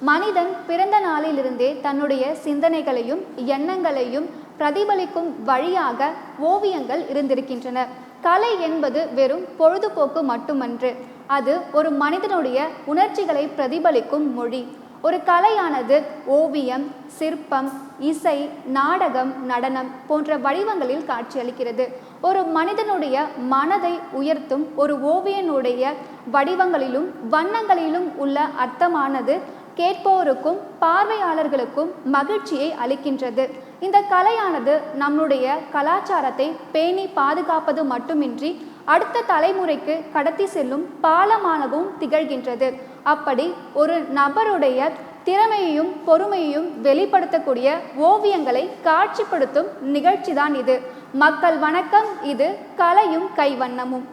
மனிதன் பிறந்த நாளிலிருந்தே தன்னுடைய சிந்தனைகளையும் எண்ணங்களையும் பிரதிபலிக்கும் வழியாக ஓவியங்கள் இருந்திருக்கின்றன. கலை என்பது வெறும் பொழுதுபோக்கு மட்டுமன்று. அது ஒரு மனிதனுடைய உணர்ச்சிகளை பிரதிபலிக்கும் மொழி. ஒரு கலையானது ஓவியம் சிற்பம் இசை நாடகம் நடனம் போன்ற வடிவங்களில் காட்சியளிக்கிறது. ஒரு மனிதனுடைய மனதை உயர்த்தும் ஒரு ஓவியனுடைய வடிவங்களிலும் வண்ணங்களிலும் உள்ள அர்த்தமானது கேட்போருக்கும் பார்வையாளர்களுக்கும் மகிழ்ச்சியை அளிக்கின்றது. இந்த கலையானது நம்முடைய கலாச்சாரத்தை பேணி பாதுகாப்பது மட்டுமின்றி அடுத்த தலைமுறைக்கு கடத்தி செல்லும் பாலமானவும் திகழ்கின்றது. அப்படி ஒரு நபருடைய திறமையையும் பொறுமையையும் வெளிப்படுத்தக்கூடிய ஓவியங்களை காட்சிப்படுத்தும் நிகழ்ச்சிதான் இது. மக்கள் வணக்கம் இது கலையும் கைவண்ணமும்.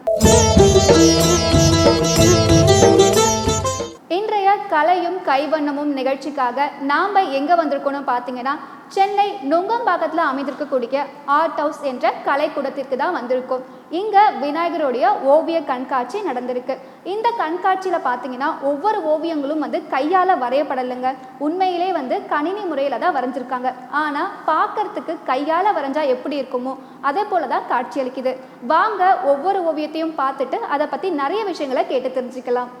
கலையும் கைவண்ணமும் நிகழ்ச்சிக்காக நாம் எங்கே வந்திருக்கோம்னு பார்த்தீங்கன்னா சென்னை நுங்கம்பாக்கத்தில் அமைந்திருக்கக்கூடிய ஆர்ட் ஹவுஸ் என்ற கலைக்கூடத்திற்கு தான் வந்திருக்கோம். இங்கே விநாயகருடைய ஓவிய கண்காட்சி நடந்திருக்கு. இந்த கண்காட்சியில் பார்த்தீங்கன்னா ஒவ்வொரு ஓவியங்களும் வந்து கையால் வரையப்படலைங்க. உண்மையிலே வந்து கணினி முறையில் தான் வரைஞ்சிருக்காங்க. ஆனால் பார்க்கறதுக்கு கையால் வரைஞ்சா எப்படி இருக்குமோ அதே போல தான் காட்சியளிக்குது வாங்க ஒவ்வொரு ஓவியத்தையும் பார்த்துட்டு அதை பற்றி நிறைய விஷயங்களை கேட்டு தெரிஞ்சுக்கலாம்.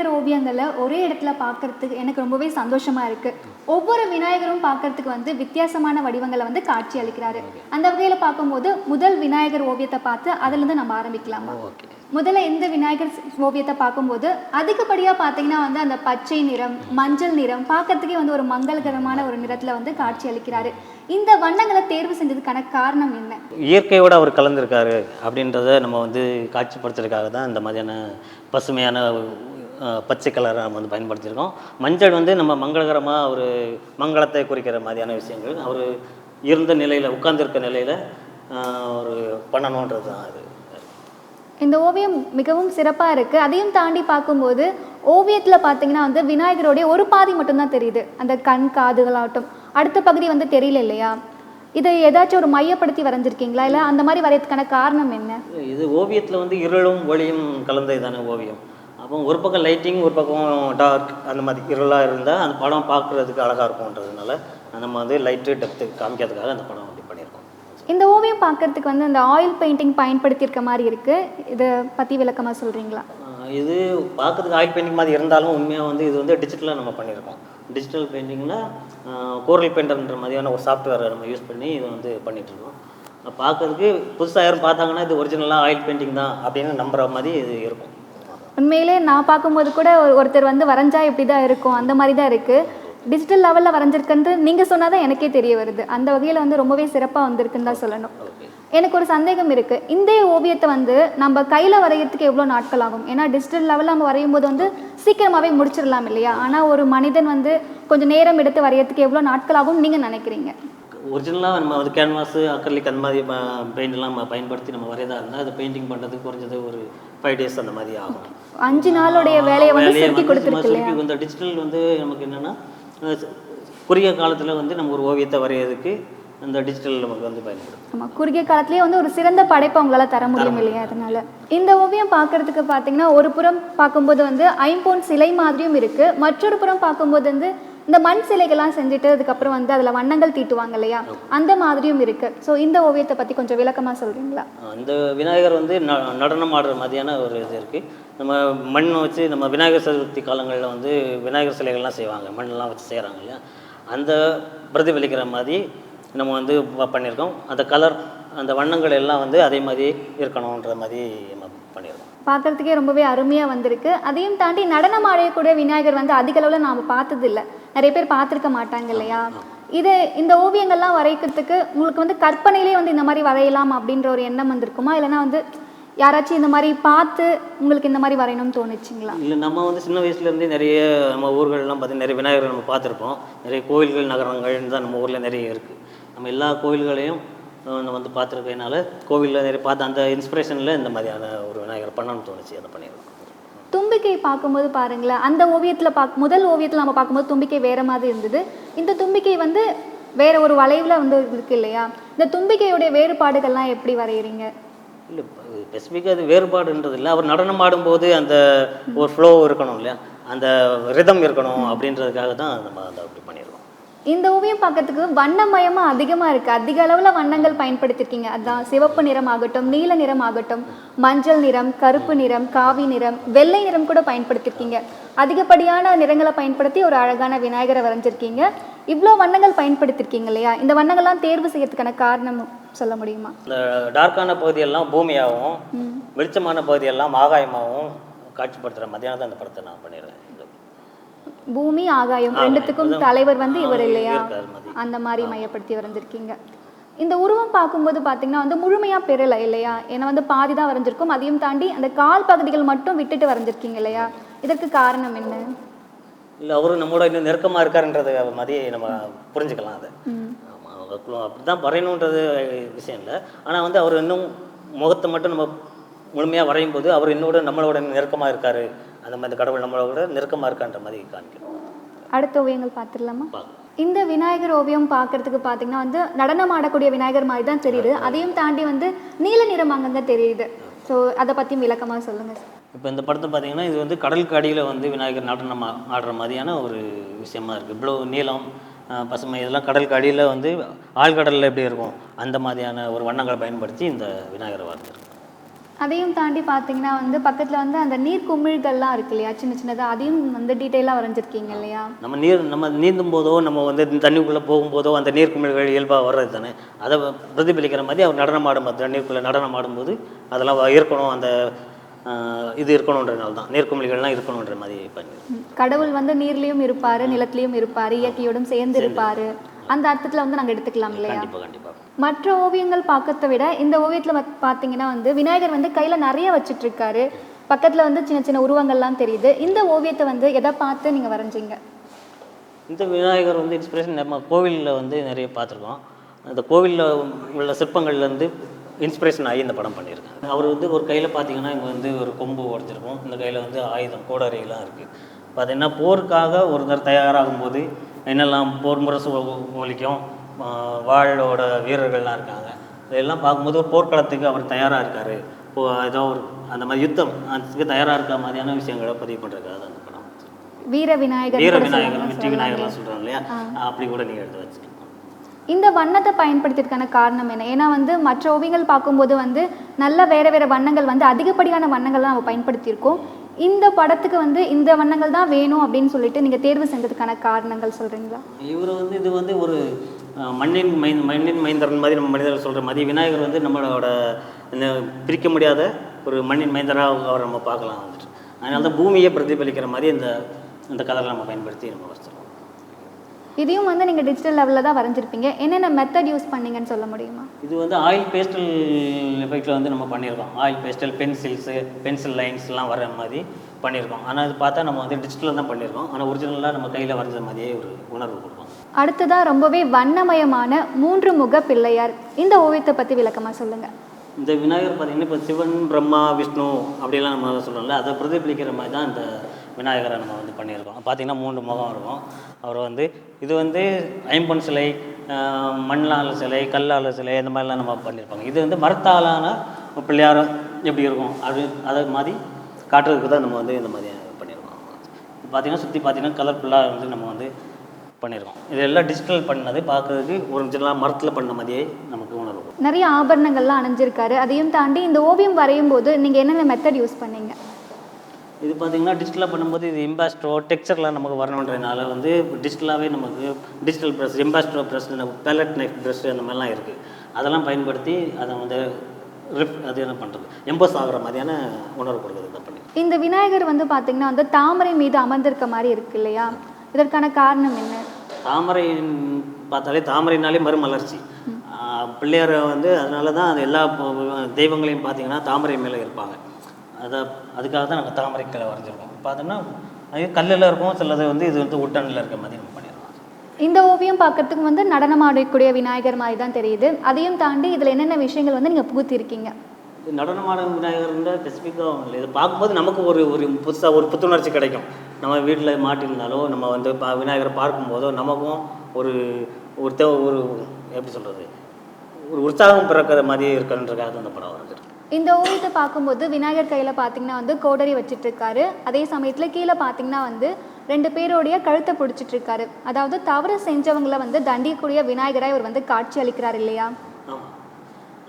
விநாயகர் ஓவியங்களை ஒரே இடத்துல பார்க்கறதுக்கு எனக்கு ரொம்பவே சந்தோஷமா இருக்கு. ஒவ்வொரு விநாயகரும் பார்க்கறதுக்கு வந்து வித்தியாசமான வடிவங்களை வந்து காட்சி அளிக்கிறாரு. அந்த வகையில பார்க்கும்போது முதல் விநாயகர் ஓவியத்தை பார்த்து அதுல இருந்து நம்ம ஆரம்பிக்கலாமா? ஓகே. முதல்ல இந்த விநாயகர் ஓவியத்தை பார்க்கும்போது அதிகப்படியாக பார்த்தீங்கன்னா வந்து அந்த பச்சை நிறம் மஞ்சள் நிறம் பார்க்கறதுக்கே வந்து ஒரு மங்களகரமான ஒரு நிறத்தில் வந்து காட்சி அளிக்கிறாரு. இந்த வண்ணங்களை தேர்வு செஞ்சதுக்கான காரணம் என்ன? இயற்கையோடு அவர் கலந்துருக்காரு அப்படின்றத நம்ம வந்து காட்சிப்படுத்துறதுக்காக தான் இந்த மாதிரியான பசுமையான பச்சை கலரை நம்ம வந்து பயன்படுத்தியிருக்கோம். மஞ்சள் வந்து நம்ம மங்களகரமாக ஒரு மங்களத்தை குறிக்கிற மாதிரியான விஷயங்கள். அவர் இருந்த நிலையில் உட்கார்ந்திருக்க நிலையில் ஒரு பண்ணணுன்றது தான் அது. இந்த ஓவியம் மிகவும் சிறப்பாக இருக்குது அதையும் தாண்டி பார்க்கும்போது ஓவியத்தில் பார்த்தீங்கன்னா வந்து விநாயகருடைய ஒரு பாதி மட்டும்தான் தெரியுது. அந்த கண் காதுகளாகட்டும். அடுத்த பகுதி வந்து தெரியல இல்லையா? இதை ஏதாச்சும் ஒரு மையப்படுத்தி வரைஞ்சிருக்கீங்களா? இல்லை அந்த மாதிரி வரையறதுக்கான காரணம் என்ன? இது ஓவியத்தில் வந்து இருளும் ஒளியும் கலந்தது தானே ஓவியம்? அப்போ ஒரு பக்கம் லைட்டிங் ஒரு பக்கம் டார்க் அந்த மாதிரி இருளாக இருந்தால் அந்த படம் பார்க்குறதுக்கு அழகாக இருக்கும்ன்றதுனால நம்ம வந்து லைட்டு டெப்த்து காமிக்கிறதுக்காக அந்த படம் அப்படி பண்ணியிருக்கோம். இந்த ஓவியம் பார்க்கறதுக்கு வந்து அந்த ஆயில் பெயிண்டிங் பயன்படுத்தியிருக்க மாதிரி இருக்குது இதை பற்றி விளக்கமாக சொல்கிறீங்களா இது பார்க்கறதுக்கு ஆயில் பெயிண்டிங் மாதிரி இருந்தாலும் உண்மையாக வந்து இது வந்து டிஜிட்டலாக நம்ம பண்ணியிருக்கோம். டிஜிட்டல் பெயிண்டிங்கில் கோரல் பெயிண்டர்ன்ற மாதிரியான ஒரு சாஃப்ட்வேரை நம்ம யூஸ் பண்ணி இதை வந்து அது பார்க்கறதுக்கு புதுசாக யாரும் பார்த்தாங்கன்னா இது ஒரிஜினலாக ஆயில் பெயிண்டிங் தான் அப்படின்னு நம்புற மாதிரி இது இருக்கும். உண்மையிலே நான் பார்க்கும்போது கூட ஒருத்தர் வந்து வரைஞ்சா இப்படி தான் இருக்கும் அந்த மாதிரி தான் இருக்குது டிஜிட்டல் லெவலில் வரைஞ்சிருக்குன்ட்டு நீங்கள் சொன்னால் தான் எனக்கே தெரிய வருது. அந்த வகையில் வந்து ரொம்பவே சிறப்பாக வந்திருக்குன்னு தான் சொல்லணும். எனக்கு ஒரு சந்தேகம் இருக்குது இந்த ஓவியத்தை வந்து நம்ம கையில் வரைகிறதுக்கு எவ்வளோ நாட்கள் ஆகும்? ஏன்னா டிஜிட்டல் லெவலில் நம்ம வரையும் போது வந்து சீக்கிரமாகவே முடிச்சிடலாம் இல்லையா? ஆனால் ஒரு மனிதன் வந்து கொஞ்சம் நேரம் எடுத்து வரையிறதுக்கு எவ்வளோ நாட்கள் ஆகும்னு நீங்கள் நினைக்கிறீங்க? ஒரிஜினலாக நம்ம வந்து கேன்வாஸு அக்கர்லிக் அந்த மாதிரி பெயிண்ட்லாம் நம்ம பயன்படுத்தி நம்ம வரையதாக இருந்தால் அது பெயிண்டிங் பண்ணுறதுக்கு குறைஞ்சது ஒரு ஃபைவ் டேஸ் அந்த மாதிரி ஆகும். அஞ்சு நாளுடைய வேலையை வந்து சுருக்கி கொடுத்துருக்கு இல்லையா? இந்த டிஜிட்டல் வந்து நமக்கு என்னென்னா குறுகிய காலத்தில் வந்து நம்ம ஒரு ஓவியத்தை வரையறதுக்கு இந்த டிஜிட்டல் நமக்கு வந்து பயன்படும் ஆமாம் குறுகிய காலத்திலேயே வந்து ஒரு சிறந்த படைப்பை உங்களால் தர முடியும் இல்லையா அதனால? இந்த ஓவியம் பார்க்கறதுக்கு பார்த்தீங்கன்னா ஒரு புறம் பார்க்கும்போது வந்து ஐம்பொன் சிலை மாதிரியும் இருக்குது மற்றொரு புறம் பார்க்கும்போது வந்து இந்த மண் சிலைகள்லாம் செஞ்சுட்டு அதுக்கப்புறம் வந்து அதில் வண்ணங்கள் தீட்டுவாங்க இல்லையா? அந்த மாதிரியும் இருக்குது ஸோ இந்த ஓவியத்தை பற்றி கொஞ்சம் விளக்கமாக சொல்கிறீங்களா அந்த விநாயகர் வந்து நடனம் ஆடுற மாதிரியான ஒரு இது இருக்குது நம்ம மண் வச்சு நம்ம விநாயகர் சதுர்த்தி காலங்களில் வந்து விநாயகர் சிலைகள்லாம் செய்வாங்க. மண்ணெல்லாம் வச்சு செய்கிறாங்க இல்லையா? அந்த பிரதிபலிக்கிற மாதிரி நம்ம வந்து பண்ணியிருக்கோம். அந்த கலர் அந்த வண்ணங்கள் எல்லாம் வந்து அதே மாதிரி இருக்கணுன்ற மாதிரி நம்ம பண்ணியிருக்கோம். பார்க்கறதுக்கே ரொம்பவே அருமையாக வந்திருக்கு. அதையும் தாண்டி நடனம் ஆடக்கூடிய விநாயகர் வந்து அதிக அளவில் நாம் பார்த்தது இல்ல நிறைய பேர் பார்த்துருக்க மாட்டாங்க இல்லையா? இது இந்த ஓவியங்கள்லாம் வரைக்கிறதுக்கு உங்களுக்கு வந்து கற்பனையிலே வந்து இந்த மாதிரி வரையலாம் அப்படின்ற ஒரு எண்ணம் வந்திருக்குமா? இல்லைன்னா வந்து யாராச்சும் இந்த மாதிரி பார்த்து உங்களுக்கு இந்த மாதிரி வரையணும்னு தோணுச்சுங்களா? இல்லை நம்ம வந்து சின்ன வயசுலேருந்தே நிறைய நம்ம ஊர்கள்லாம் பார்த்தீங்கன்னா நிறைய விநாயகர் நம்ம பார்த்துருப்போம். நிறைய கோயில்கள் நகரங்கள்னு தான் நம்ம ஊரில் நிறைய இருக்குது நம்ம எல்லா கோவில்களையும் நம்ம வந்து பார்த்துருக்கனால கோவிலில் நிறைய பார்த்து அந்த இன்ஸ்பிரேஷனில் இந்த மாதிரியான ஒரு விநாயகர் பண்ணணும்னு தோணுச்சு அதை பண்ணியிருக்கோம். தும்பிக்கை பார்க்கும்போது பாருங்களேன் அந்த ஓவியத்தில் பார்க்க முதல் ஓவியத்தில் நம்ம பார்க்கும்போது தும்பிக்கை வேற மாதிரி இருந்தது. இந்த தும்பிக்கை வந்து வேற ஒரு வளைவில் வந்து இருக்கு இல்லையா? இந்த தும்பிக்கையுடைய வேறுபாடுகள்லாம் எப்படி வரைகிறீங்க இல்லை ஸ்பெசிஃபிக்காக அது வேறுபாடுன்றது இல்லை. அவர் நடனம் ஆடும்போது அந்த ஒரு ஃப்ளோ இருக்கணும் இல்லையா? அந்த ரிதம் இருக்கணும் அப்படின்றதுக்காக தான் நம்ம அதை அப்படி பண்ணிடுவோம் இந்த ஓவியம் பார்க்கறதுக்கு வண்ணமயமா அதிகமா இருக்கு. அதிக அளவுல வண்ணங்கள் பயன்படுத்தியிருக்கீங்க அதான் சிவப்பு நிறம் ஆகட்டும் நீல நிறம் ஆகட்டும் மஞ்சள் நிறம் கருப்பு நிறம் காவி நிறம் வெள்ளை நிறம் கூட பயன்படுத்தியிருக்கீங்க அதிகப்படியான நிறங்களை பயன்படுத்தி ஒரு அழகான விநாயகரை வரைஞ்சிருக்கீங்க. இவ்வளோ வண்ணங்கள் பயன்படுத்தியிருக்கீங்க இல்லையா? இந்த வண்ணங்கள்லாம் தேர்வு செய்யறதுக்கான காரணம் சொல்ல முடியுமா? இந்த டார்க்கான பகுதியெல்லாம் பூமியாகவும். வெளிச்சமான பகுதியெல்லாம் ஆகாயமாகவும் காட்சிப்படுத்துகிற மதியானம் தான் அந்த படத்தை நான் பண்ணிடுறேன் பூமி ஆகாயம் ரெண்டுத்துக்கும். தலைவர் வந்து இவர் இல்லையா. அந்த மாதிரி மையப்படுத்தி வரைஞ்சிருக்கீங்க இந்த உருவம் பார்க்கும்போது பார்த்தீங்கன்னா வந்து முழுமையாக பெறலை இல்லையா? ஏன்னா வந்து பாதி தான் வரைஞ்சிருக்கும். அதையும் தாண்டி அந்த கால் பகுதிகள் மட்டும் விட்டுட்டு வரைஞ்சிருக்கீங்க இல்லையா? இதற்கு காரணம் என்ன? இல்லை அவரும் நம்மளோட இன்னும் நெருக்கமாக இருக்காருன்றது மாதிரி நம்ம புரிஞ்சுக்கலாம் அதை. ஆமாம் அப்படி தான் வரையணுன்றது விஷயம் இல்லை. ஆனால் வந்து அவர் இன்னும் முகத்தை மட்டும் நம்ம முழுமையாக வரையும் போது அவர் என்னோட நம்மளோட நெருக்கமாக இருக்காரு. அந்த மாதிரி கடவுள் நம்மளோட நெருக்கமாக இருக்கான்ற மாதிரி காமிக்கணும் அடுத்த ஓவியங்கள் பார்த்துடலாமா? இந்த விநாயகர் ஓவியம் பார்க்கறதுக்கு பார்த்தீங்கன்னா வந்து நடனம் ஆடக்கூடிய விநாயகர் மாதிரி தான் தெரியுது. அதையும் தாண்டி வந்து நீல நிறம் அங்கங்க தெரியுது. ஸோ அதை பற்றியும் விளக்கமாக சொல்லுங்க சார். இப்போ இந்த படத்தை பார்த்தீங்கன்னா இது வந்து கடலுக்கு அடியில் வந்து விநாயகர் நடனம் ஆடுற மாதிரியான ஒரு விஷயமா இருக்குது இவ்வளோ நீளம் பசுமை இதெல்லாம் கடலுக்கு அடியில் வந்து ஆழ்கடலில் எப்படி இருக்கும்? அந்த மாதிரியான ஒரு வண்ணங்களை பயன்படுத்தி இந்த விநாயகரை வரைஞ்சிருக்கோம். அதையும் தாண்டி பார்த்தீங்கன்னா வந்து பக்கத்தில் வந்து அந்த நீர் குமிழ்கள்லாம் இருக்கு இல்லையா? சின்ன சின்னதாக அதையும் வந்து டீட்டெயிலாக வரைஞ்சிருக்கீங்க இல்லையா? நம்ம நீர் நம்ம நீந்தும் போதோ நம்ம வந்து தண்ணிக்குள்ளே போகும்போதோ அந்த நீர்க்குமிழ்கள் இயல்பாக வர்றது தானே? அதை பிரதிபலிக்கிற மாதிரி அவர் நடனம் ஆடும்போது தண்ணீருக்குள்ளே நடனம் ஆடும்போது அதெல்லாம் இருக்கணும் அந்த இது இருக்கணுன்றனால தான். நீர்க்குமிழ்கள்லாம் இருக்கணுன்ற மாதிரி பண்ணி. கடவுள் வந்து நீர்லேயும் இருப்பார் நிலத்திலையும் இருப்பார் இயற்கையோடும் சேர்ந்து இருப்பார். அந்த அர்த்தத்தில் வந்து நாங்கள் எடுத்துக்கலாம் இல்லையா? கண்டிப்பாக கண்டிப்பாக மற்ற ஓவியங்கள் பார்க்கறத விட இந்த ஓவியத்தில் பார்த்தீங்கன்னா வந்து விநாயகர் வந்து கையில் நிறைய வச்சிட்ருக்காரு. பக்கத்தில் வந்து சின்ன சின்ன உருவங்கள்லாம் தெரியுது. இந்த ஓவியத்தை வந்து எதை பார்த்து நீங்கள் வரைஞ்சீங்க? இந்த விநாயகர் வந்து இன்ஸ்பிரேஷன் நம்ம கோவிலில் வந்து நிறைய பார்த்துருக்கோம். அந்த கோவிலில் உள்ள சிற்பங்கள்லேருந்து இன்ஸ்பிரேஷன் ஆகி இந்த படம் பண்ணியிருக்கேன் அவர் வந்து ஒரு கையில் பார்த்தீங்கன்னா இங்கே வந்து ஒரு கொம்பு உடச்சிருக்கும் இந்த கையில் வந்து ஆயுதம் கோடரிலாம் இருக்குது பார்த்தீங்கன்னா போருக்காக ஒருத்தர் தயாராகும் போது என்னெல்லாம் போர் முரசு ஒழிக்கும் வாளோட வீரர்கள்லாம் இருக்காங்க. இதெல்லாம் பார்க்கும்போது ஒரு போர்க்களத்துக்கு அவர் தயாராக இருக்கார். இப்போ ஏதோ ஒரு அந்த மாதிரி யுத்தம் அதுக்கு தயாராக இருக்க மாதிரியான விஷயங்களை பதிவு பண்ணுறதுக்காக அந்த படம் வீர விநாயகர் வீர விநாயகர் வெற்றி. விநாயகர்லாம் சொல்கிறோம் இல்லையா? அப்படி கூட நீங்கள் எடுத்து வச்சுக்கலாம் இந்த வண்ணத்தை பயன்படுத்தியதுக்கான காரணம் என்ன? ஏன்னா வந்து மற்ற ஓவியங்கள் பார்க்கும்போது வந்து நல்ல வேற வேற வண்ணங்கள் வந்து அதிகப்படியான வண்ணங்கள் தான் நம்ம பயன்படுத்தியிருக்கோம். இந்த படத்துக்கு வந்து இந்த வண்ணங்கள் தான் வேணும் அப்படின்னு சொல்லிட்டு நீங்கள் தேர்வு செஞ்சதுக்கான காரணங்கள் சொல்கிறீங்களா இவர் வந்து இது வந்து ஒரு மண்ணின் மை மண்ணின் மைந்தரன் மாதிரி நம்ம மனிதர்கள் சொல்கிற மாதிரி விநாயகர் வந்து நம்மளோட இந்த பிரிக்க முடியாத ஒரு மண்ணின் மைந்தராக அவரை நம்ம பார்க்கலாம் வந்துட்டு. அதனால தான் பூமியை பிரதிபலிக்கிற மாதிரி இந்த இந்த கலரை நம்ம பயன்படுத்தி நம்ம வச்சிருக்கோம். இதையும் வந்து நீங்கள் டிஜிட்டல் லெவலில் தான் வரைஞ்சிருப்பீங்க. என்னென்ன மெத்தட் யூஸ் பண்ணீங்கன்னு சொல்ல முடியுமா? இது வந்து ஆயில் பேஸ்டல் எஃபெக்டில் வந்து நம்ம பண்ணியிருக்கோம். ஆயில் பேஸ்டல் பென்சில்ஸு பென்சில் லைன்ஸ்லாம் வர மாதிரி பண்ணியிருக்கோம். ஆனால் இது பார்த்தா நம்ம வந்து டிஜிட்டலில் தான் பண்ணியிருக்கோம். ஆனால் ஒரிஜினலாக நம்ம கையில் வரைஞ்ச மாதிரியே ஒரு உணர்வு கொடுக்கும். அடுத்ததாக ரொம்பவே வண்ணமயமான மூன்று முக பிள்ளையார். இந்த ஓவியத்தை பற்றி விளக்கமாக சொல்லுங்கள் இந்த விநாயகர் பார்த்தீங்கன்னா இப்போ சிவன் பிரம்மா விஷ்ணு அப்படிலாம் நம்ம சொல்கிறோம்ல அதை பிரதிபலிக்கிற மாதிரி தான் இந்த விநாயகரை நம்ம வந்து பண்ணியிருக்கோம். பார்த்தீங்கன்னா மூன்று முகம் இருக்கும். அவர் வந்து இது வந்து ஐம்பொன் சிலை மண்ணால மண்ணால் சிலை கல்லால் சிலை இந்த மாதிரிலாம் நம்ம பண்ணியிருப்பாங்க. இது வந்து மரத்தாலான பிள்ளையார் எப்படி இருக்கும்? அது அதை மாதிரி காட்டுறதுக்கு தான் நம்ம வந்து இந்த மாதிரி பண்ணியிருக்கோம். பார்த்தீங்கன்னா சுற்றி பார்த்தீங்கன்னா கலர்ஃபுல்லாக வந்து நம்ம வந்து பண்ணியிருக்கோம் இது எல்லாம் டிஜிட்டல் பண்ணது பார்க்கறதுக்கு ஒரிஜினலாக மரத்தில் பண்ண மாதிரியே நமக்கு உணர்வு. நிறைய ஆபரணங்கள்லாம் அணிஞ்சிருக்காரு. அதையும் தாண்டி இந்த ஓவியம் வரையும் போது நீங்கள் என்னென்ன மெத்தட் யூஸ் பண்ணீங்க? இது பார்த்தீங்கன்னா டிஜிட்டலாக பண்ணும்போது இது இம்பாஸ்ட்ரோ டெக்ஸ்சர்லாம் நமக்கு வரணுன்றதுனால வந்து டிஜிட்டலாகவே நமக்கு digital press impasto press palette neck press அந்த மாதிரிலாம் இருக்குது அதெல்லாம் பயன்படுத்தி அதை வந்து ரிப் அது என்ன பண்ணுறது எம்போஸ் ஆகுற மாதிரியான உணர்வு கொடுக்குறது பண்ணி. இந்த விநாயகர் வந்து பார்த்தீங்கன்னா வந்து தாமரை மீது அமர்ந்திருக்க மாதிரி இருக்கு இல்லையா? இதற்கான காரணம் என்ன? தாமரை பார்த்தாலே தாமரைனாலே மறுமலர்ச்சி. பிள்ளையார் வந்து அதனால தான் அது எல்லா தெய்வங்களையும் பார்த்தீங்கன்னா தாமரை மேலே இருப்பாங்க. அதை அதுக்காக தான் நாங்கள் தாமரை கலை வரைஞ்சிருக்கோம். பார்த்தோம்னா அது கல்லில் இருக்கும் சிலது வந்து இது வந்து உட்டனில் இருக்க மாதிரி நம்ம பண்ணிடுறோம் இந்த ஓவியம் பார்க்கறதுக்கு வந்து நடனம் ஆடக்கூடிய விநாயகர் மாதிரி தான் தெரியுது. அதையும் தாண்டி இதில் என்னென்ன விஷயங்கள் வந்து நீங்கள் புகுத்திருக்கீங்க? இது நடனமான விநாயகர்ன்ற ஸ்பெசிஃபிக்காக இல்லை இதை பார்க்கும்போது நமக்கு ஒரு ஒரு புதுசாக ஒரு புத்துணர்ச்சி கிடைக்கும். நம்ம வீட்டில் மாட்டியிருந்தாலோ நம்ம வந்து பா விநாயகரை பார்க்கும்போதோ நமக்கும் ஒரு ஒரு தே ஒரு எப்படி சொல்கிறது ஒரு உற்சாகம் பிறக்கிற மாதிரி இருக்கணுன்றக்காக அந்த படம் வருது இந்த ஓவியத்தை பார்க்கும்போது விநாயகர் கையில் பார்த்தீங்கன்னா வந்து கோடரி வச்சுட்டு இருக்காரு அதே சமயத்தில் கீழே பார்த்தீங்கன்னா வந்து ரெண்டு பேருடைய கழுத்தை பிடிச்சிட்டு இருக்காரு அதாவது தவறு செஞ்சவங்களை வந்து தண்டிக்கக்கூடிய விநாயகராக இவர் வந்து காட்சி அளிக்கிறார் இல்லையா?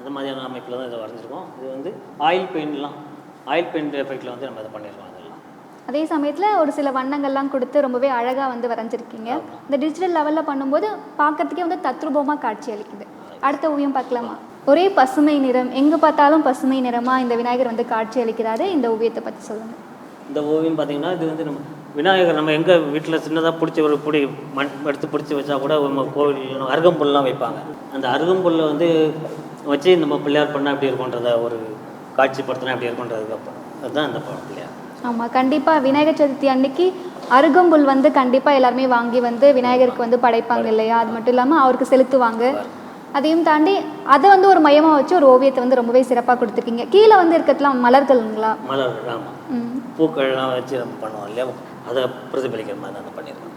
அந்த மாதிரியான அமைப்பில் தான் இதை வரைஞ்சிருக்கோம். இது வந்து ஆயில் பெயிண்ட்லாம் ஆயில் பெயிண்ட் எஃபெக்டில் வந்து நம்ம இதை பண்ணியிருக்கோம் அதே சமயத்தில் ஒரு சில வண்ணங்கள்லாம் கொடுத்து ரொம்பவே அழகாக வந்து வரைஞ்சிருக்கீங்க. இந்த டிஜிட்டல் லெவலில் பண்ணும்போது பார்க்கறதுக்கே வந்து தத்ரூபமாக காட்சி அளிக்குது. அடுத்த ஓவியம் பார்க்கலாமா? ஒரே பசுமை நிறம் எங்கே பார்த்தாலும் பசுமை நிறமாக இந்த விநாயகர் வந்து காட்சி அளிக்கிறாரு. இந்த ஓவியத்தை பற்றி சொல்லுங்கள் இந்த ஓவியம் பார்த்தீங்கன்னா இது வந்து நம்ம விநாயகர் நம்ம எங்கே வீட்டில் சின்னதாக பிடிச்சி ஒரு பிடி மண் எடுத்து பிடிச்சி வச்சா கூட நம்ம கோவில் அருகம்புல்லாம் வைப்பாங்க. அந்த அருகம்புல்லை வந்து வச்சு நம்ம பிள்ளையார் பண்ணால் எப்படி இருக்குன்றத ஒரு காட்சிப்படுத்தினா எப்படி அப்புறம் அதுதான் அந்த படம் பிள்ளையார் ஆமாம் கண்டிப்பாக விநாயகர் சதுர்த்தி அன்னைக்கு அருகம்புல் வந்து கண்டிப்பாக எல்லாருமே வாங்கி வந்து விநாயகருக்கு வந்து படைப்பாங்க இல்லையா? அது மட்டும் இல்லாமல் அவருக்கு செலுத்துவாங்க. அதையும் தாண்டி அதை வந்து ஒரு மையமாக வச்சு ஒரு ஓவியத்தை வந்து ரொம்பவே சிறப்பாக கொடுத்துருக்கீங்க. கீழே வந்து இருக்கிறதுலாம் மலர்களுங்களா? மலர் ஆமாம் ம். பூக்கள்லாம் வச்சு நம்ம பண்ணுவோம் இல்லையா? அதை பிரதிபலிக்கிற மாதிரி அதை பண்ணியிருக்கோம்.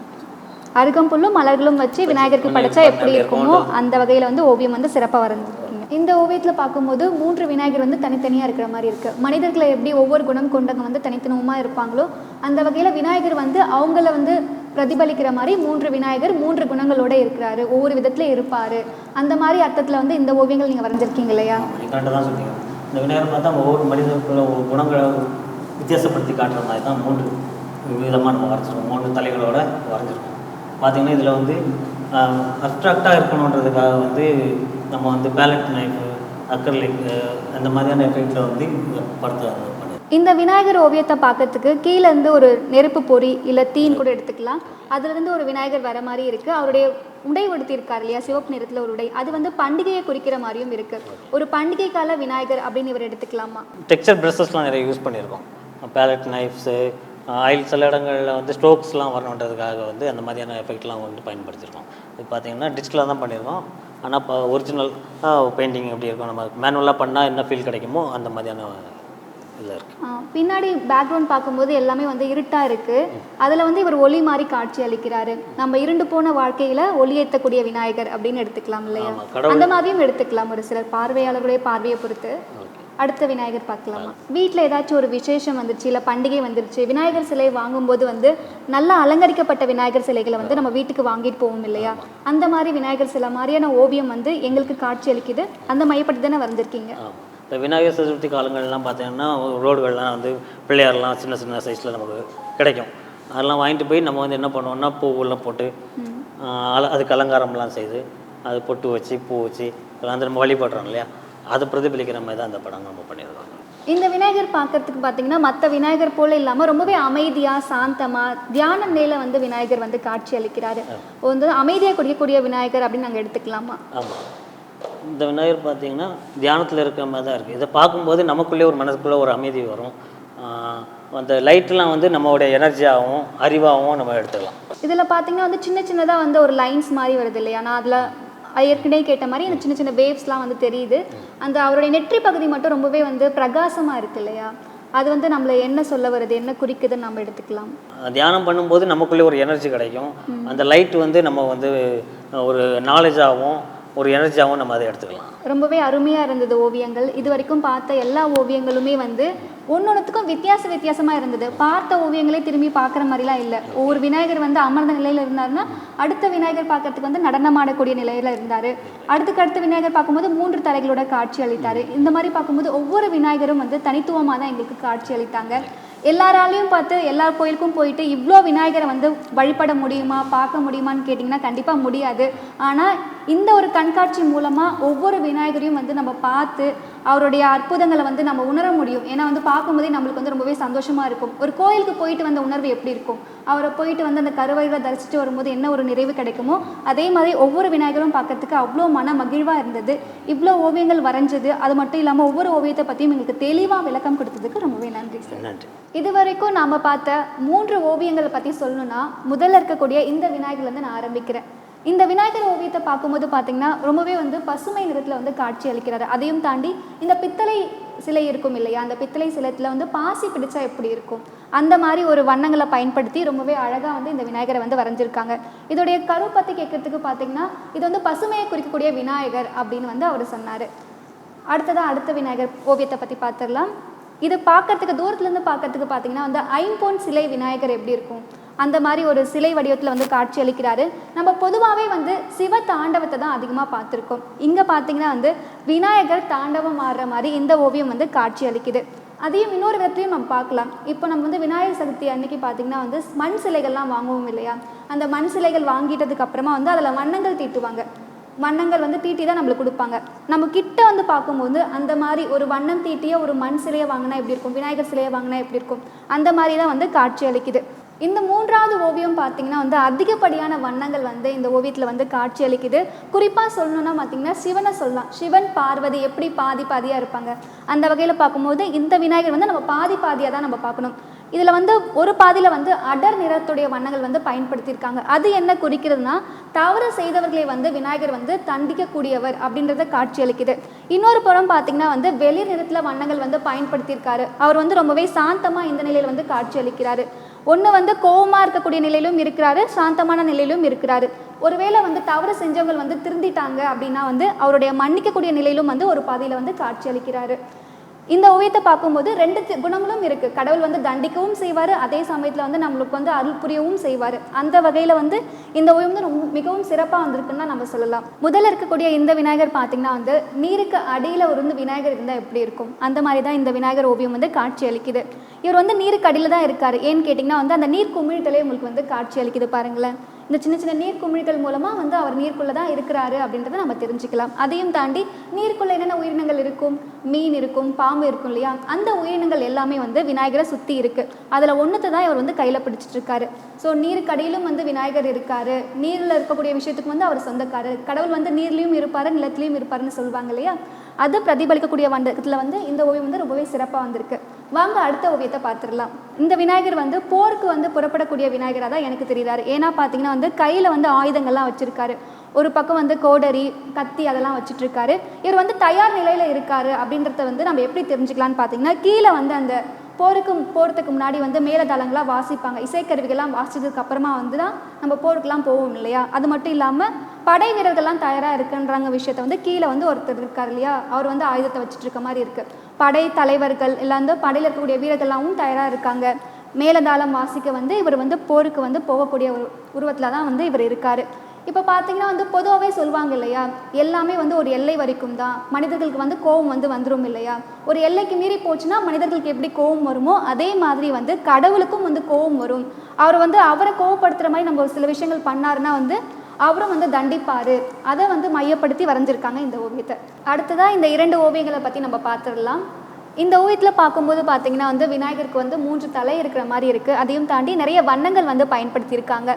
அருகம்புல்லும் மலர்களும் வச்சு விநாயகருக்கு படைச்சா எப்படி இருக்குமோ அந்த வகையில் வந்து ஓவியம் வந்து சிறப்பாக வரைஞ்சிருக்கீங்க இந்த ஓவியத்தில் பார்க்கும்போது மூன்று விநாயகர் வந்து தனித்தனியாக இருக்கிற மாதிரி இருக்குது மனிதர்களை எப்படி ஒவ்வொரு குணம் கொண்டவங்க வந்து தனித்தனமாக இருப்பாங்களோ அந்த வகையில் விநாயகர் வந்து அவங்கள வந்து பிரதிபலிக்கிற மாதிரி மூன்று விநாயகர் மூன்று குணங்களோட இருக்கிறாரு. ஒவ்வொரு விதத்தில் இருப்பார். அந்த மாதிரி அர்த்தத்தில் வந்து இந்த ஓவியங்கள் நீங்கள் வரைஞ்சிருக்கீங்க இல்லையா? கரெக்டாக தான் சொன்னீங்க. இந்த விநாயகர் பார்த்தா ஒவ்வொரு மனிதனுக்குள்ள குணங்களை வித்தியாசப்படுத்தி காட்டுற மாதிரி தான் மூன்று விதமாக நம்ம வரைஞ்சிருக்கோம். மூன்று தலைகளோட வரைஞ்சிருக்கோம். பார்த்தீங்கன்னா இதில் வந்து அப்ட்ராக்டாக இருக்கணுன்றதுக்காக வந்து நம்ம வந்து பேலட் நைஃபு அக்கர்லிக் அந்த மாதிரியான எஃபெக்டில் வந்து இந்த படத்தை இந்த விநாயகர் ஓவியத்தை பார்க்கறதுக்கு கீழே இருந்து ஒரு நெருப்பு பொறி இல்லை தீன் கூட எடுத்துக்கலாம். அதுலேருந்து ஒரு விநாயகர் வர மாதிரி இருக்கு. அவருடைய உடை உடுத்தியிருக்கார் இல்லையா? சிவப்பு நிறத்தில் ஒரு உடை. அது வந்து பண்டிகையை குறிக்கிற மாதிரியும் இருக்கு. ஒரு பண்டிகை கால விநாயகர் அப்படின்னு இவர் எடுத்துக்கலாமா? டெக்ஸ்சர் ப்ரெஷஸ்லாம் நிறைய யூஸ் பண்ணியிருக்கோம். பேலட் நைஃப்ஸு ஆயில் சில இடங்களில் வந்து ஸ்ட்ரோக்ஸ்லாம் வரணுன்றதுக்காக வந்து அந்த மாதிரியான எஃபெக்ட்லாம் வந்து பயன்படுத்தியிருக்கோம். இது பார்த்தீங்கன்னா டிஜிட்டலாக தான் பண்ணியிருக்கோம். ஆனால் இப்போ ஒரிஜினல் பெயிண்டிங் எப்படி இருக்கும்? நம்ம மேனுவலாக பண்ணால் என்ன ஃபீல் கிடைக்குமோ அந்த மாதிரியான இதில் இருக்குது பின்னாடி பேக்ரவுண்ட் பார்க்கும்போது எல்லாமே வந்து இருட்டா இருக்கு. அதுல வந்து இவர் ஒளி மாதிரி காட்சி அளிக்கிறாரு. நம்ம இருண்டு போன வாழ்க்கையில ஒளி ஏற்றக்கூடிய விநாயகர் அப்படின்னு எடுத்துக்கலாம் இல்லையா? அந்த மாதிரியும் எடுத்துக்கலாம் ஒரு சிலர் பார்வையாளர்களுடைய பார்வையை பொறுத்து. அடுத்த விநாயகர் பார்க்கலாமா? வீட்டில் ஏதாச்சும் ஒரு விசேஷம் வந்துருச்சு இல்லை பண்டிகை வந்துருச்சு விநாயகர் சிலை வாங்கும்போது வந்து நல்லா அலங்கரிக்கப்பட்ட விநாயகர் சிலைகளை வந்து நம்ம வீட்டுக்கு வாங்கிட்டு போவோம் இல்லையா? அந்த மாதிரி விநாயகர் சிலை மாதிரியான ஓவியம் வந்து எங்களுக்கு காட்சி அளிக்குது. அந்த மையப்பட்டு தானே வரைஞ்சிருக்கீங்க ஆமாம் இப்போ விநாயகர் சதுர்த்தி காலங்கள்லாம் பார்த்தீங்கன்னா ரோடுகள்லாம் வந்து பிள்ளையார்லாம் சின்ன சின்ன சைஸில் நமக்கு கிடைக்கும். அதெல்லாம் வாங்கிட்டு போய் நம்ம வந்து என்ன பண்ணுவோம்னா பூவெல்லாம் போட்டு அதுக்கு அலங்காரம்லாம் செய்து அது பொட்டு வச்சு பூ வச்சு அதெல்லாம் வந்து நம்ம வழிபடுறோம் இல்லையா? அதை பிரதிபலிக்கிற மாதிரி தான் அந்த படம் நம்ம பண்ணியிருக்கோம். இந்த விநாயகர் பார்க்கறதுக்கு பார்த்தீங்கன்னா மற்ற விநாயகர் போல இல்லாமல் ரொம்பவே அமைதியாக சாந்தமாக தியான நிலையில வந்து விநாயகர் வந்து காட்சி அளிக்கிறாரு. வந்து அமைதியாக குடிக்கக்கூடிய விநாயகர் அப்படின்னு நாங்கள் எடுத்துக்கலாமா? ஆமாம் இந்த விநாயகர் பார்த்தீங்கன்னா தியானத்தில் இருக்கிற மாதிரி தான் இருக்குது இதை பார்க்கும்போது நமக்குள்ளே ஒரு மனசுக்குள்ளே ஒரு அமைதி வரும். அந்த லைட்லாம் வந்து நம்மளுடைய எனர்ஜியாகவும் அறிவாகவும் நம்ம எடுத்துக்கலாம். இதில் பார்த்தீங்கன்னா வந்து சின்ன சின்னதாக வந்து ஒரு லைன்ஸ் மாதிரி வருது இல்லையா? நான் அதில் ஏற்கனவே கேட்ட மாதிரி அந்த சின்ன சின்ன வேவ்ஸ்லாம் வந்து தெரியுது. அந்த அவருடைய நெற்றி பகுதி மட்டும் ரொம்பவே வந்து பிரகாசமாக இருக்கு இல்லையா? அது வந்து நம்மளை என்ன சொல்ல வருது என்ன குறிக்குதுன்னு நம்ம எடுத்துக்கலாம். தியானம் பண்ணும்போது நமக்குள்ளே ஒரு எனர்ஜி கிடைக்கும். அந்த லைட் வந்து நம்ம வந்து ஒரு நாலேஜாகவும் ஒரு எனர்ஜியாகவும் நம்ம அதை எடுத்துக்கலாம். ரொம்பவே அருமையாக இருந்தது ஓவியங்கள். இது வரைக்கும் பார்த்த எல்லா ஓவியங்களுமே வந்து ஒன்னொன்றுத்துக்கும் வித்தியாச வித்தியாசமாக இருந்தது. பார்த்த ஓவியங்களே திரும்பி பார்க்குற மாதிரிலாம் இல்லை. ஒவ்வொரு விநாயகர் வந்து அமர்ந்த நிலையில் இருந்தாருன்னா அடுத்த விநாயகர் பார்க்கறதுக்கு வந்து நடனமாடக்கூடிய நிலையில் இருந்தார். அடுத்துக்கு அடுத்த விநாயகர் பார்க்கும்போது மூன்று தலைகளோட காட்சி அளித்தார். இந்த மாதிரி பார்க்கும்போது ஒவ்வொரு விநாயகரும் வந்து தனித்துவமாக தான் எங்களுக்கு காட்சி அளித்தாங்க. எல்லாராலையும் பார்த்து எல்லா கோயிலுக்கும் போயிட்டு இவ்வளோ விநாயகரை வந்து வழிபட முடியுமா பார்க்க முடியுமான்னு கேட்டிங்கன்னா கண்டிப்பாக முடியாது. ஆனால் இந்த ஒரு கண்காட்சி மூலமாக ஒவ்வொரு விநாயகரையும் வந்து நம்ம பார்த்து அவருடைய அற்புதங்களை வந்து நம்ம உணர முடியும். ஏன்னா வந்து பார்க்கும்போதே நம்மளுக்கு வந்து ரொம்பவே சந்தோஷமாக இருக்கும். ஒரு கோயிலுக்கு போயிட்டு வந்த உணர்வு எப்படி இருக்கும்? அவரை போயிட்டு வந்து அந்த கருவறையில் தரிசிட்டு வரும்போது என்ன ஒரு நிறைவு கிடைக்குமோ அதே மாதிரி ஒவ்வொரு விநாயகரும் பார்க்கறதுக்கு அவ்வளோ மன மகிழ்வாக இருந்தது. இவ்வளோ ஓவியங்கள் வரைஞ்சது. அது மட்டும் இல்லாமல் ஒவ்வொரு ஓவியத்தை பற்றியும் எங்களுக்கு தெளிவாக விளக்கம் கொடுத்ததுக்கு ரொம்பவே நன்றி சார். நன்றி. இது வரைக்கும் நாம் பார்த்த மூன்று ஓவியங்களை பற்றி சொல்லணும்னா முதல்ல இருக்கக்கூடிய இந்த விநாயகர்லேருந்து நான் ஆரம்பிக்கிறேன். இந்த விநாயகர் ஓவியத்தை பார்க்கும்போது பார்த்தீங்கன்னா ரொம்பவே வந்து பசுமை நிறத்தில் வந்து காட்சி அளிக்கிறாரு. அதையும் தாண்டி இந்த பித்தளை சிலை இருக்கும் இல்லையா? அந்த பித்தளை சிலத்தில் வந்து பாசி பிடிச்சா எப்படி இருக்கும்? அந்த மாதிரி ஒரு வண்ணங்களை பயன்படுத்தி ரொம்பவே அழகாக வந்து இந்த விநாயகரை வந்து வரைஞ்சிருக்காங்க. இதோடைய கரு பற்றி கேட்கறதுக்கு பார்த்தீங்கன்னா இது வந்து பசுமையை குறிக்கக்கூடிய விநாயகர் அப்படின்னு வந்து அவர் சொன்னார். அடுத்ததாக அடுத்த விநாயகர் ஓவியத்தை பற்றி பார்த்துடலாம். இது பார்க்கறதுக்கு தூரத்துலேருந்து பார்க்கறதுக்கு பார்த்தீங்கன்னா வந்து ஐம்பொன் சிலை விநாயகர் எப்படி இருக்கும்? அந்த மாதிரி ஒரு சிலை வடிவத்தில் வந்து காட்சி அளிக்கிறாரு. நம்ம பொதுவாகவே வந்து சிவ தாண்டவத்தை தான் அதிகமாக பார்த்துருக்கோம். இங்கே பார்த்தீங்கன்னா வந்து விநாயகர் தாண்டவம் ஆடுற மாதிரி இந்த ஓவியம் வந்து காட்சி அளிக்குது. அதையும் இன்னொரு விதத்துலையும் நம்ம பார்க்கலாம். இப்போ நம்ம வந்து விநாயகர் சதுர்த்தி அன்னைக்கு பார்த்தீங்கன்னா வந்து மண் சிலைகள்லாம் வாங்குவோம் இல்லையா? அந்த மண் சிலைகள் வாங்கிட்டதுக்கு அப்புறமா வந்து அதில் வண்ணங்கள் தீட்டுவாங்க. வண்ணங்கள் வந்து தீட்டி தான் நம்மளுக்கு கொடுப்பாங்க. நம்ம கிட்ட வந்து பார்க்கும்போது அந்த மாதிரி ஒரு வண்ணம் தீட்டிய ஒரு மண் சிலையை வாங்கினா எப்படி இருக்கும்? விநாயகர் சிலையை வாங்கினா எப்படி இருக்கும்? அந்த மாதிரி தான் வந்து காட்சி அளிக்குது. இந்த மூன்றாவது ஓவியம் பார்த்தீங்கன்னா வந்து அதிகப்படியான வண்ணங்கள் வந்து இந்த ஓவியத்தில் வந்து காட்சி அளிக்குது. குறிப்பாக சொல்லணும்னா பார்த்தீங்கன்னா சிவனை சொல்லலாம். சிவன் பார்வதி எப்படி பாதி பாதியாக இருப்பாங்க? அந்த வகையில் பார்க்கும்போது இந்த விநாயகர் வந்து நம்ம பாதி பாதியாக தான் நம்ம பார்க்கணும். இதில் வந்து ஒரு பாதியில் வந்து அடர் நிறத்துடைய வண்ணங்கள் வந்து பயன்படுத்தியிருக்காங்க. அது என்ன குறிக்கிறதுனா தவறு செய்தவர்களை வந்து விநாயகர் வந்து தண்டிக்கக்கூடியவர் அப்படின்றத காட்சி அளிக்குது. இன்னொரு புறம் பார்த்தீங்கன்னா வந்து வெளிர் நிறத்தில் வண்ணங்கள் வந்து பயன்படுத்தியிருக்காரு. அவர் வந்து ரொம்பவே சாந்தமாக இந்த நிலையில் வந்து காட்சி அளிக்கிறாரு. ஒன்று வந்து கோவமாக இருக்கக்கூடிய நிலையிலும் இருக்கிறாரு சாந்தமான நிலையிலும் இருக்கிறாரு. ஒருவேளை வந்து தவறு செஞ்சவங்க வந்து திருந்திட்டாங்க அப்படின்னா வந்து அவருடைய மன்னிக்கக்கூடிய நிலையிலும் வந்து ஒரு பாதையில் வந்து காட்சி அளிக்கிறாரு. இந்த ஓவியத்தை பார்க்கும்போது ரெண்டு குணங்களும் இருக்கு. கடவுள் வந்து தண்டிக்கவும் செய்வார் அதே சமயத்தில் வந்து நம்மளுக்கு வந்து அருள் புரியவும் செய்வார். அந்த வகையில் வந்து இந்த ஓவியம் வந்து ரொம்ப மிகவும் சிறப்பாக வந்திருக்குன்னு தான் நம்ம சொல்லலாம். முதல்ல இருக்கக்கூடிய இந்த விநாயகர் பார்த்தீங்கன்னா வந்து நீருக்கு அடியில் ஒரு வந்து விநாயகர் இருந்தால் எப்படி இருக்கும்? அந்த மாதிரி தான் இந்த விநாயகர் ஓவியம் வந்து காட்சி அளிக்குது. இவர் வந்து நீருக்கு அடியில் தான் இருக்கார். ஏன்னு கேட்டிங்கன்னா வந்து அந்த நீர் குமிழ்களே உங்களுக்கு வந்து காட்சி அளிக்குது பாருங்களேன். இந்த சின்ன சின்ன நீர் மூலமாக வந்து அவர் நீருக்குள்ளே தான் இருக்கிறாரு அப்படின்றத நம்ம தெரிஞ்சுக்கலாம். அதையும் தாண்டி நீருக்குள்ளே என்னென்ன உயிரினங்கள் இருக்கும்? மீன் இருக்கும் பாம்பு இருக்கும் இல்லையா? அந்த உயிரினங்கள் எல்லாமே வந்து விநாயகரை சுற்றி இருக்குது அதில் ஒன்றுத்தை தான் இவர் வந்து கையில் பிடிச்சிட்டு இருக்காரு. ஸோ நீருக்கு அடியிலும் வந்து விநாயகர் இருக்காரு. நீரில் இருக்கக்கூடிய விஷயத்துக்கு வந்து அவர் சொந்தக்காரர். கடவுள் வந்து நீர்லேயும் இருப்பார் நிலத்திலையும் இருப்பாருன்னு சொல்லுவாங்க இல்லையா? அது பிரதிபலிக்கக்கூடிய வண்டத்தில் வந்து இந்த ஓவியம் வந்து ரொம்பவே சிறப்பாக வந்திருக்கு. வாங்க அடுத்த ஓவியத்தை பார்த்துடலாம். இந்த விநாயகர் வந்து போருக்கு வந்து புறப்படக்கூடிய விநாயகராக தான் எனக்கு தெரியுறாரு ஏன்னா பார்த்தீங்கன்னா வந்து கையில் வந்து ஆயுதங்கள்லாம் வச்சுருக்காரு. ஒரு பக்கம் வந்து கோடரி கத்தி அதெல்லாம் வச்சுட்ருக்காரு. இவர் வந்து தயார் நிலையில் இருக்காரு அப்படின்றத வந்து நம்ம எப்படி தெரிஞ்சுக்கலாம்னு பார்த்தீங்கன்னா கீழே வந்து அந்த போருக்கு போகிறதுக்கு முன்னாடி வந்து மேலதளங்களாக வாசிப்பாங்க. இசைக்கருவிகள்லாம் வாசித்ததுக்கு அப்புறமா வந்து தான் நம்ம போருக்குலாம் போவோம் இல்லையா? அது மட்டும் இல்லாமல் படை வீரர்கள்லாம் தயாராக இருக்குன்றாங்க விஷயத்த வந்து கீழே வந்து ஒருத்தர் இருக்கார் இல்லையா? அவர் வந்து ஆயுதத்தை வச்சுட்டு இருக்க மாதிரி இருக்குது படை தலைவர்கள் இல்லை வந்து படையில் இருக்கக்கூடிய வீரர்கள்லாமும் தயாராக இருக்காங்க. மேலதாளம் வாசிக்க வந்து இவர் வந்து போருக்கு வந்து போகக்கூடிய ஒரு உருவத்தில் தான் வந்து இவர் இருக்கார். இப்போ பார்த்தீங்கன்னா வந்து பொதுவாகவே சொல்லுவாங்க இல்லையா? எல்லாமே வந்து ஒரு எல்லை வரைக்கும் தான். மனிதர்களுக்கு வந்து கோவம் வந்து வந்துடும் இல்லையா? ஒரு எல்லைக்கு மீறி போச்சுன்னா மனிதர்களுக்கு எப்படி கோவம் வருமோ அதே மாதிரி வந்து கடவுளுக்கும் வந்து கோவம் வரும். அவர் வந்து அவரை கோவப்படுத்துகிற மாதிரி நம்ம ஒரு சில விஷயங்கள் பண்ணாருன்னா வந்து அவரும் வந்து தண்டிப்பார். அதை வந்து மையப்படுத்தி வரைஞ்சிருக்காங்க இந்த ஓவியத்தை. அடுத்ததாக இந்த இரண்டு ஓவியங்களை பற்றி நம்ம பார்த்துடலாம் இந்த ஓவியத்தில் பார்க்கும்போது பார்த்தீங்கன்னா வந்து விநாயகருக்கு வந்து மூன்று தலை இருக்கிற மாதிரி இருக்குது அதையும் தாண்டி நிறைய வண்ணங்கள் வந்து பயன்படுத்தியிருக்காங்க.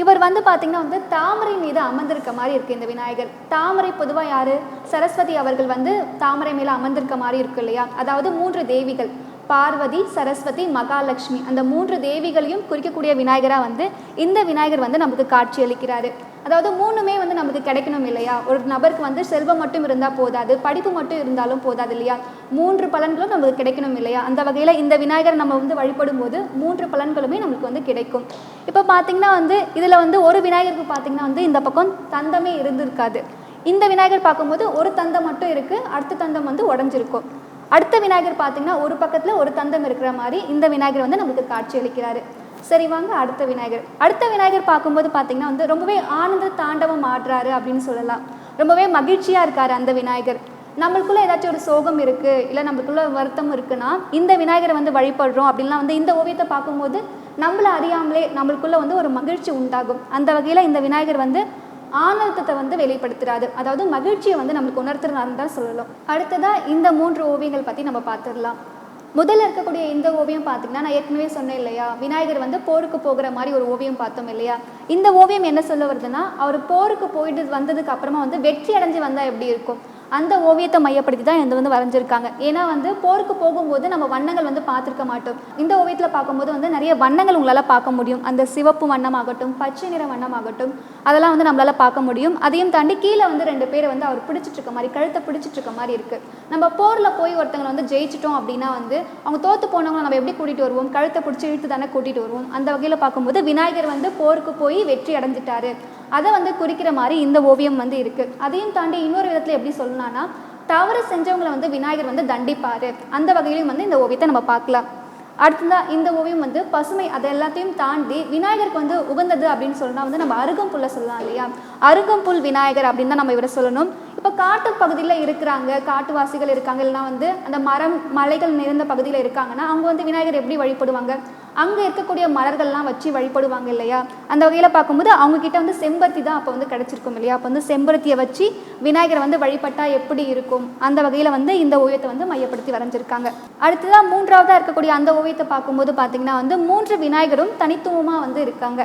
இவர் வந்து பார்த்தீங்கன்னா வந்து தாமரை மீது அமர்ந்திருக்க மாதிரி இருக்குது இந்த விநாயகர். தாமரை பொதுவாக யார்? சரஸ்வதி அவர்கள் வந்து தாமரை மேலே அமர்ந்திருக்க மாதிரி இருக்கு இல்லையா? அதாவது மூன்று தேவிகள் பார்வதி சரஸ்வதி மகாலட்சுமி. அந்த மூன்று தேவிகளையும் குறிக்கக்கூடிய விநாயகராக வந்து இந்த விநாயகர் வந்து நமக்கு காட்சி அளிக்கிறாரு. அதாவது மூணுமே வந்து நமக்கு கிடைக்கணும் இல்லையா? ஒரு நபருக்கு வந்து செல்வம் மட்டும் இருந்தால் போதாது படிப்பு மட்டும் இருந்தாலும் போதாது இல்லையா? மூன்று பலன்களும் நமக்கு கிடைக்கணும் இல்லையா? அந்த வகையில் இந்த விநாயகர் நம்ம வந்து வழிபடும் போது மூன்று பலன்களுமே நமக்கு வந்து கிடைக்கும். இப்போ பார்த்தீங்கன்னா வந்து இதில் வந்து ஒரு விநாயகருக்கு பார்த்தீங்கன்னா வந்து இந்த பக்கம் தந்தமே இருந்திருக்காது. இந்த விநாயகர் பார்க்கும்போது ஒரு தந்தம் மட்டும் இருக்குது அடுத்த தந்தம் வந்து உடஞ்சிருக்கும். அடுத்த விநாயகர் பார்த்தீங்கன்னா ஒரு பக்கத்தில் ஒரு தந்தம் இருக்கிற மாதிரி இந்த விநாயகர் வந்து நமக்கு காட்சி அளிக்கிறாரு. சரி வாங்க அடுத்த விநாயகர். அடுத்த விநாயகர் பார்க்கும்போது பார்த்தீங்கன்னா வந்து ரொம்பவே ஆனந்த தாண்டவம் ஆடுறாரு அப்படின்னு சொல்லலாம். ரொம்பவே மகிழ்ச்சியாக இருக்காரு அந்த விநாயகர். நம்மளுக்குள்ள ஏதாச்சும் ஒரு சோகம் இருக்குது இல்லை நம்மளுக்குள்ள வருத்தம் இருக்குன்னா இந்த விநாயகரை வந்து வழிபடுறோம் அப்படின்லாம் வந்து இந்த ஓவியத்தை பார்க்கும்போது நம்மளை அறியாமலே நம்மளுக்குள்ள வந்து ஒரு மகிழ்ச்சி உண்டாகும். அந்த வகையில் இந்த விநாயகர் வந்து ஆனந்தத்தை வந்து வெளிப்படுத்துறாரு. அதாவது மகிழ்ச்சியை வந்து நம்மளுக்கு உணர்த்துறாருன்னு தான் சொல்லலாம் அடுத்ததாக இந்த மூன்று ஓவியங்கள் பற்றி நம்ம பார்த்துடலாம். முதல்ல இருக்கக்கூடிய இந்த ஓவியம் பார்த்தீங்கன்னா நான் ஏற்கனவே சொன்னேன் இல்லையா? விநாயகர் வந்து போருக்கு போகிற மாதிரி ஒரு ஓவியம் பார்த்தோம் இல்லையா? இந்த ஓவியம் என்ன சொல்ல வருதுன்னா அவர் போருக்கு போயிட்டு வந்ததுக்கு அப்புறமா வந்து வெற்றி அடைஞ்சு வந்தால் எப்படி இருக்கும்? அந்த ஓவியத்தை மையப்படுத்தி தான் இது வந்து வரைஞ்சிருக்காங்க. ஏன்னா வந்து போருக்கு போகும்போது நம்ம வண்ணங்கள் வந்து பார்த்துருக்க மாட்டோம். இந்த ஓவியத்தில் பார்க்கும்போது வந்து நிறைய வண்ணங்கள் உங்களால் பார்க்க முடியும். அந்த சிவப்பு வண்ணமாகட்டும் பச்சை நிற வண்ணமாகட்டும் அதெல்லாம் வந்து நம்மளால் பார்க்க முடியும். அதையும் தாண்டி கீழே வந்து ரெண்டு பேரை வந்து அவர் பிடிச்சிட்டு இருக்க மாதிரி கழுத்தை பிடிச்சிட்டு இருக்க மாதிரி இருக்குது நம்ம போரில் போய் ஒருத்தங்களை வந்து ஜெயிச்சிட்டோம் அப்படின்னா வந்து அவங்க தோத்து போனவங்களை நம்ம எப்படி கூட்டிகிட்டு வருவோம்? கழுத்தை பிடிச்சி இழுத்து தானே கூட்டிகிட்டு வருவோம்? அந்த வகையில் பார்க்கும்போது விநாயகர் வந்து போருக்கு போய் வெற்றி அடைஞ்சிட்டாரு. அதை வந்து குறிக்கிற மாதிரி இந்த ஓவியம் வந்து இருக்குது அதையும் தாண்டி இன்னொரு விதத்தில் எப்படி சொல்லலாம்னா தவறு செஞ்சவங்களை வந்து விநாயகர் வந்து தண்டிப்பார். அந்த வகையிலும் வந்து இந்த ஓவியத்தை நம்ம பார்க்கலாம். அடுத்ததாக இந்த ஓவியம் வந்து பசுமை அதை எல்லாத்தையும் தாண்டி விநாயகருக்கு வந்து உகந்தது அப்படின்னு சொன்னா வந்து நம்ம அருகம்புல்லை சொல்லலாம் இல்லையா? அருகம்புல் விநாயகர் அப்படின்னு தான் நம்ம இவரை சொல்லணும். இப்போ காட்டு பகுதியில் இருக்கிறாங்க காட்டுவாசிகள் இருக்காங்க இல்லைனா வந்து அந்த மரம் மலைகள் நிறைந்த பகுதியில் இருக்காங்கன்னா அவங்க வந்து விநாயகர் எப்படி வழிபடுவாங்க? அங்கே இருக்கக்கூடிய மலர்கள்லாம் வச்சு வழிபடுவாங்க இல்லையா? அந்த வகையில் பார்க்கும்போது அவங்க கிட்ட வந்து செம்பருத்தி தான் அப்போ வந்து கிடச்சிருக்கும் இல்லையா? அப்போ வந்து செம்பருத்தியை வச்சு விநாயகரை வந்து வழிபட்டா எப்படி இருக்கும்? அந்த வகையில் வந்து இந்த ஓவியத்தை வந்து மையப்படுத்தி வரைஞ்சிருக்காங்க. அடுத்ததாக மூன்றாவதாக இருக்கக்கூடிய அந்த ஓவியத்தை பார்க்கும்போது பார்த்தீங்கன்னா வந்து மூன்று விநாயகரும் தனித்துவமாக வந்து இருக்காங்க.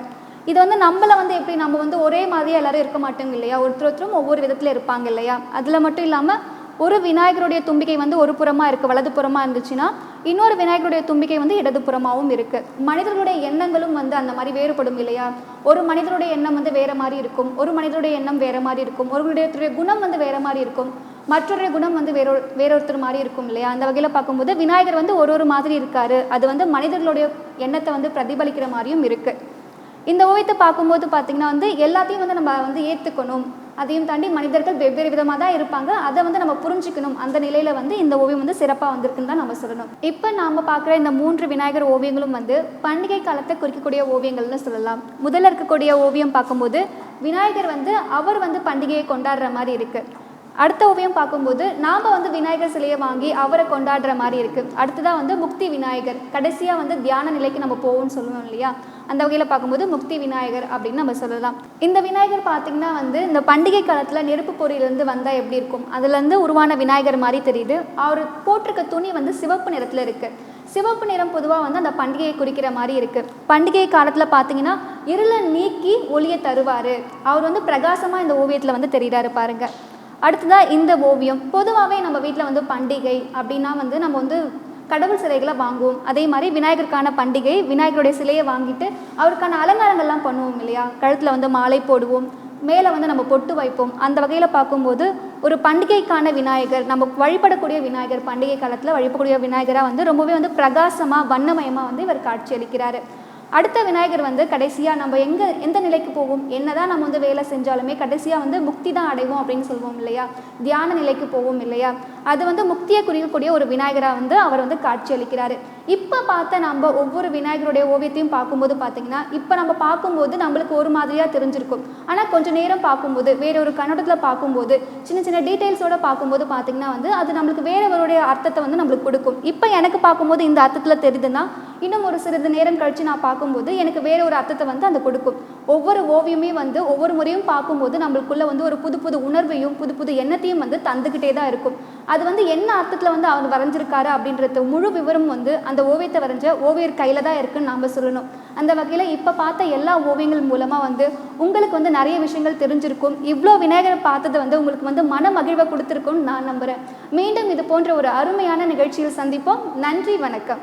இது வந்து நம்மள வந்து எப்படி நம்ம வந்து ஒரே மாதிரியே எல்லாரும் இருக்க மாட்டோங்க இல்லையா? ஒருத்தர் ஒருத்தரும் ஒவ்வொரு விதத்தில் இருப்பாங்க இல்லையா? அதில் மட்டும் இல்லாமல் ஒரு விநாயகருடைய தும்பிக்கை வந்து ஒரு புறமாக இருக்குது வலது புறமாக இருந்துச்சுன்னா இன்னொரு விநாயகருடைய தும்பிக்கை வந்து இடதுபுறமாகவும் இருக்குது மனிதர்களுடைய எண்ணங்களும் வந்து அந்த மாதிரி வேறுபடும் இல்லையா? ஒரு மனிதருடைய எண்ணம் வந்து வேறு மாதிரி இருக்கும் ஒரு மனிதருடைய எண்ணம் வேறு மாதிரி இருக்கும் ஒருவருடைய குணம் வந்து வேறு மாதிரி இருக்கும் மற்றொரு குணம் வந்து வேறொரு வேறொருத்தர் மாதிரி இருக்கும் இல்லையா? அந்த வகையில் பார்க்கும்போது விநாயகர் வந்து ஒரு ஒரு மாதிரி இருக்காரு. அது வந்து மனிதர்களுடைய எண்ணத்தை வந்து பிரதிபலிக்கிற மாதிரியும் இருக்குது இந்த ஓவியத்தை பார்க்கும்போது பார்த்திங்கன்னா வந்து எல்லாத்தையும் வந்து நம்ம வந்து ஏற்றுக்கணும் அதையும் தாண்டி மனிதர்கள் வெவ்வேறு விதமாக தான் இருப்பாங்க. அதை வந்து நம்ம புரிஞ்சுக்கணும். அந்த நிலையில் வந்து இந்த ஓவியம் வந்து சிறப்பாக வந்திருக்குன்னு தான் நம்ம சொல்லணும். இப்போ நாம் பார்க்குற இந்த மூன்று விநாயகர் ஓவியங்களும் வந்து பண்டிகை காலத்தை குறிக்கக்கூடிய ஓவியங்கள்னு சொல்லலாம். முதல்ல இருக்கக்கூடிய ஓவியம் பார்க்கும்போது விநாயகர் வந்து அவர் வந்து பண்டிகையை கொண்டாடுற மாதிரி இருக்குது அடுத்த ஓவியம் பார்க்கும்போது நாம் வந்து விநாயகர் சிலையை வாங்கி அவரை கொண்டாடுற மாதிரி இருக்குது அடுத்ததாக வந்து முக்தி விநாயகர். கடைசியாக வந்து தியான நிலைக்கு நம்ம போவோம்னு சொல்லுவோம் இல்லையா? அந்த வகையில் பார்க்கும்போது முக்தி விநாயகர் அப்படின்னு நம்ம சொல்லலாம். இந்த விநாயகர் பார்த்திங்கன்னா வந்து இந்த பண்டிகை காலத்தில் நெருப்பு பொறியிலேருந்து வந்தால் எப்படி இருக்கும்? அதுலேருந்து உருவான விநாயகர் மாதிரி தெரியுது. அவர் போட்டிருக்க துணி வந்து சிவப்பு நிறத்தில் இருக்குது சிவப்பு நிறம் பொதுவாக வந்து அந்த பண்டிகையை குறிக்கிற மாதிரி இருக்குது பண்டிகை காலத்தில் பார்த்தீங்கன்னா இருளை நீக்கி ஒளியை தருவார். அவர் வந்து பிரகாசமாக இந்த ஓவியத்தில் வந்து தெரிகிறாரு பாருங்கள் அடுத்ததாக இந்த ஓவியம். பொதுவாகவே நம்ம வீட்டில் வந்து பண்டிகை அப்படின்னா வந்து நம்ம வந்து கடவுள் சிலைகளை வாங்குவோம். அதே மாதிரி விநாயகருக்கான பண்டிகை விநாயகருடைய சிலையை வாங்கிட்டு அவருக்கான அலங்காரங்கள்லாம் பண்ணுவோம் இல்லையா? கழுத்தில் வந்து மாலை போடுவோம். மேலே வந்து நம்ம பொட்டு வைப்போம். அந்த வகையில் பார்க்கும்போது ஒரு பண்டிகைக்கான விநாயகர் நம்ம வழிபடக்கூடிய விநாயகர் பண்டிகை காலத்தில் வழிபடக்கூடிய விநாயகராக வந்து ரொம்பவே வந்து பிரகாசமாக வண்ணமயமாக வந்து இவர் காட்சியளிக்கிறார் அடுத்த விநாயகர் வந்து கடைசியாக நம்ம எங்கே எந்த நிலைக்கு போவோம் என்னதான் நம்ம வந்து வேலை செஞ்சாலுமே கடைசியாக வந்து முக்தி தான் அடைவோம் அப்படின்னு சொல்லுவோம் இல்லையா? தியான நிலைக்கு போவோம் இல்லையா? அது வந்து முக்தியை குறிக்கக்கூடிய ஒரு விநாயகராக வந்து அவர் வந்து காட்சியளிக்கிறார். இப்போ பார்த்த நம்ம ஒவ்வொரு விநாயகருடைய ஓவியத்தையும் பார்க்கும்போது பார்த்தீங்கன்னா இப்போ நம்ம பார்க்கும்போது நம்மளுக்கு ஒரு மாதிரியாக தெரிஞ்சிருக்கும். ஆனால் கொஞ்சம் நேரம் பார்க்கும்போது வேற ஒரு கண்ணோட்டத்தில் பார்க்கும்போது சின்ன சின்ன டீட்டெயில்ஸோடு பார்க்கும்போது பார்த்தீங்கன்னா வந்து அது நம்மளுக்கு வேறவருடைய அர்த்தத்தை வந்து நம்மளுக்கு கொடுக்கும். இப்போ எனக்கு பார்க்கும்போது இந்த அர்த்தத்தில் தெரியுதுன்னா இன்னும் ஒரு சிறிது நேரம் கழித்து நான் பார்க்கும்போது எனக்கு வேற ஒரு அர்த்தத்தை வந்து அந்த கொடுக்கும். ஒவ்வொரு ஓவியமே வந்து ஒவ்வொரு முறையும் பார்க்கும்போது நம்மளுக்குள்ள வந்து ஒரு புது புது உணர்வையும் புது புது எண்ணத்தையும் வந்து தந்துக்கிட்டே தான் இருக்கும். அது வந்து என்ன அர்த்தத்தில் வந்து அவர் வரைஞ்சிருக்காரு அப்படின்றது முழு விவரம் வந்து அந்த ஓவியத்தை வரைஞ்ச ஓவியர் கையில் தான் இருக்குன்னு நாம் சொல்லணும். அந்த வகையில் இப்போ பார்த்த எல்லா ஓவியங்கள் மூலமாக வந்து உங்களுக்கு வந்து நிறைய விஷயங்கள் தெரிஞ்சிருக்கும். இவ்வளோ விநாயகரை பார்த்தது வந்து உங்களுக்கு வந்து மன மகிழ்வை கொடுத்துருக்கும்னு நான் நம்புகிறேன் மீண்டும் இது போன்ற ஒரு அருமையான நிகழ்ச்சியில் சந்திப்போம். நன்றி வணக்கம்.